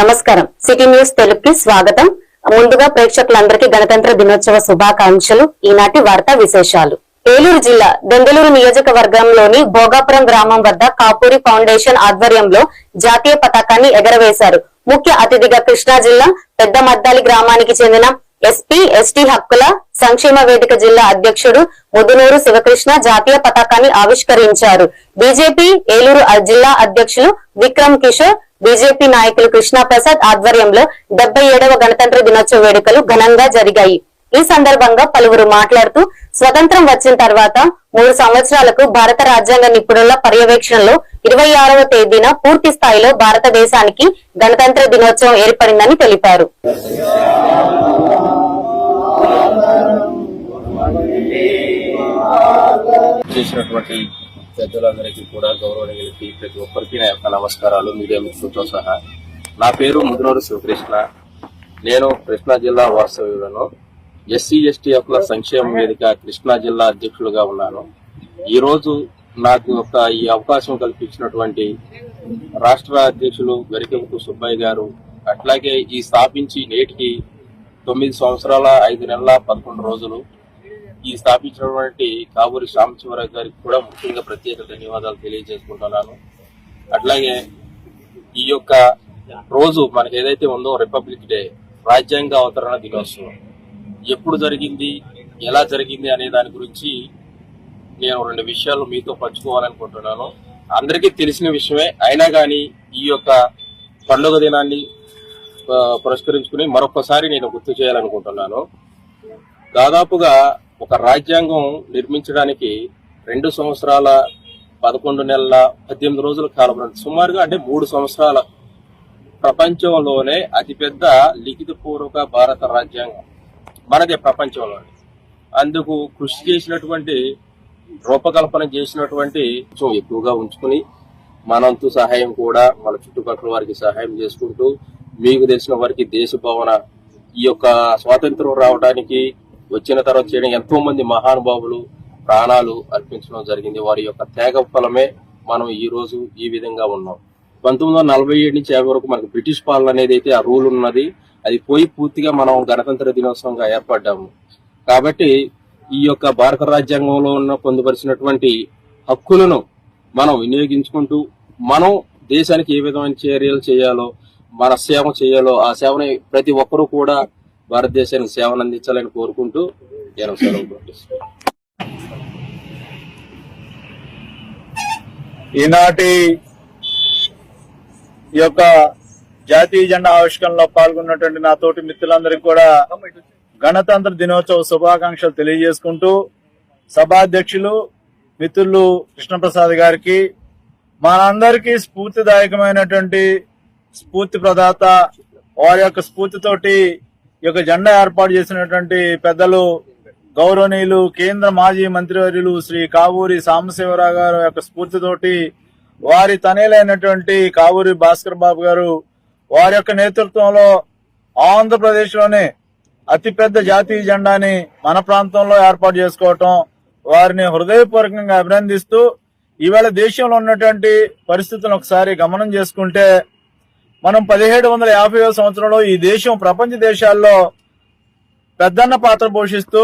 నమస్కారం. City news తెలుగుకి స్వాగతం. ముందుగా ప్రేక్షకులందరికీ గణతంత్ర దినోత్సవ శుభాకాంక్షలు ఈనాటి వార్తా విశేషాలు. ఏలూరు జిల్లా దెందలూరు నియోజకవర్గంలోని భోగాపురం గ్రామం వద్ద కాపూరి ఫౌండేషన్ ఆధ్వర్యంలో జాతీయ పతాకాన్ని ఎగరవేశారు. ముఖ్య అతిథిగా కృష్ణా జిల్లా పెద్ద మద్దాలి గ్రామానికి చెందిన ఎస్పీ ఎస్టీ హక్కుల సంక్షేమ వేదిక జిల్లా అధ్యక్షుడు ముదునూరు శివకృష్ణ జాతీయ పతాకాన్ని ఆవిష్కరించారు. బీజేపీ ఏలూరు జిల్లా అధ్యక్షులు విక్రమ్ కిషోర్ బీజేపీ నాయకులు కృష్ణా ప్రసాద్ ఆధ్వర్యంలో డెబ్బై ఏడవ గణతంత్ర దినోత్సవ వేడుకలు ఘనంగా జరిగాయి. ఈ సందర్భంగా పలువురు మాట్లాడుతూ స్వతంత్రం వచ్చిన తర్వాత మూడు సంవత్సరాలకు భారత రాజ్యాంగ నిపుణుల పర్యవేక్షణలో ఇరవై ఆరవ తేదీన పూర్తి స్థాయిలో భారతదేశానికి గణతంత్ర దినోత్సవం ఏర్పడిందని తెలిపారు. చేసినటువంటి పెద్దలందరికీ కూడా గౌరవనీయులకి ప్రతి ఒక్కరికి నా యొక్క నమస్కారాలు మీడియా మిత్రులతో సహా. నా పేరు ముదునూరు శివకృష్ణ. నేను కృష్ణా జిల్లా వాస్తవ్యులను ఎస్సీ ఎస్టీ హక్కుల సంక్షేమ వేదిక కృష్ణా జిల్లా అధ్యక్షులుగా ఉన్నాను. ఈరోజు నాకు ఒక ఈ అవకాశం కల్పించినటువంటి రాష్ట్ర అధ్యక్షులు గరికెంపు సుబ్బయ్య గారు అట్లాగే ఈ స్థాపించి నేటికి తొమ్మిది సంవత్సరాల ఐదు నెలల పదకొండు రోజులు ఈ స్థాపించినటువంటి కాబూరి సాంబశివరావు గారికి కూడా ముఖ్యంగా ప్రత్యేక ధన్యవాదాలు తెలియజేసుకుంటున్నాను. అట్లాగే ఈ యొక్క రోజు మనకి ఏదైతే ఉందో రిపబ్లిక్ డే రాజ్యాంగ అవతరణ దినోత్సవం ఎప్పుడు జరిగింది ఎలా జరిగింది అనే దాని గురించి నేను రెండు విషయాలు మీతో పంచుకోవాలనుకుంటున్నాను. అందరికీ తెలిసిన విషయమే అయినా కానీ ఈ యొక్క పండుగ దినాన్ని పురస్కరించుకుని మరొకసారి నేను గుర్తు చేయాలనుకుంటున్నాను. దాదాపుగా ఒక రాజ్యాంగం నిర్మించడానికి రెండు సంవత్సరాల పదకొండు నెలల పద్దెనిమిది రోజుల కాలం సుమారుగా అంటే మూడు సంవత్సరాల ప్రపంచంలోనే అతిపెద్ద లిఖితపూర్వక భారత రాజ్యాంగం మనదే ప్రపంచంలోనే. అందుకు కృషి చేసినటువంటి రూపకల్పన చేసినటువంటి కొంచెం ఎక్కువగా ఉంచుకుని మనంతు సహాయం కూడా మన చుట్టుపక్కల వారికి సహాయం చేసుకుంటూ మీకు తెలిసిన వారికి దేశ భావన ఈ యొక్క స్వాతంత్రం రావడానికి వచ్చిన తర్వాత చేయడం ఎంతో మంది మహానుభావులు ప్రాణాలు అర్పించడం జరిగింది. వారి యొక్క త్యాగ ఫలమే మనం ఈ రోజు ఈ విధంగా ఉన్నాం. పంతొమ్మిది వందల నలభై ఏడు నుంచి యాభై వరకు మనకు బ్రిటిష్ పాలన అనేది అయితే ఆ రూల్ ఉన్నది. అది పోయి పూర్తిగా మనం గణతంత్ర దినోత్సవంగా ఏర్పడ్డాము. కాబట్టి ఈ యొక్క భారత రాజ్యాంగంలో ఉన్న పొందుపరిచినటువంటి హక్కులను మనం వినియోగించుకుంటూ మనం దేశానికి ఏ విధమైన చర్యలు చేయాలో మన సేవ చేయాలో ఆ సేవని ప్రతి ఒక్కరూ కూడా భారతదేశానికి సేవను అందించాలని కోరుకుంటూ నేను సెలవు ఈనాటి ఈ యొక్క జాతీయ జెండా ఆవిష్కరణలో పాల్గొన్నటువంటి నా తోటి మిత్రులందరికీ కూడా గణతంత్ర దినోత్సవ శుభాకాంక్షలు తెలియజేసుకుంటూ సభాధ్యక్షులు మిత్రులు కృష్ణప్రసాద్ గారికి మనందరికీ స్ఫూర్తిదాయకమైనటువంటి స్ఫూర్తి ప్రదాత వారి యొక్క స్ఫూర్తితోటి ఈ యొక్క జెండా ఏర్పాటు చేసినటువంటి పెద్దలు గౌరవనీయులు కేంద్ర మాజీ మంత్రివర్యులు శ్రీ కావూరి సాంబశివరావు గారు యొక్క స్ఫూర్తితోటి వారి తనేలైనటువంటి కావూరి భాస్కర్ బాబు గారు వారి యొక్క నేతృత్వంలో ఆంధ్రప్రదేశ్లోనే అతిపెద్ద జాతీయ జెండాని మన ప్రాంతంలో ఏర్పాటు చేసుకోవటం వారిని హృదయపూర్వకంగా అభినందిస్తూ ఈవేళ దేశంలో ఉన్నటువంటి పరిస్థితులను ఒకసారి గమనం చేసుకుంటే మనం పదిహేడు వందల యాభైవ సంవత్సరంలో ఈ దేశం ప్రపంచ దేశాల్లో పెద్దన్న పాత్ర పోషిస్తూ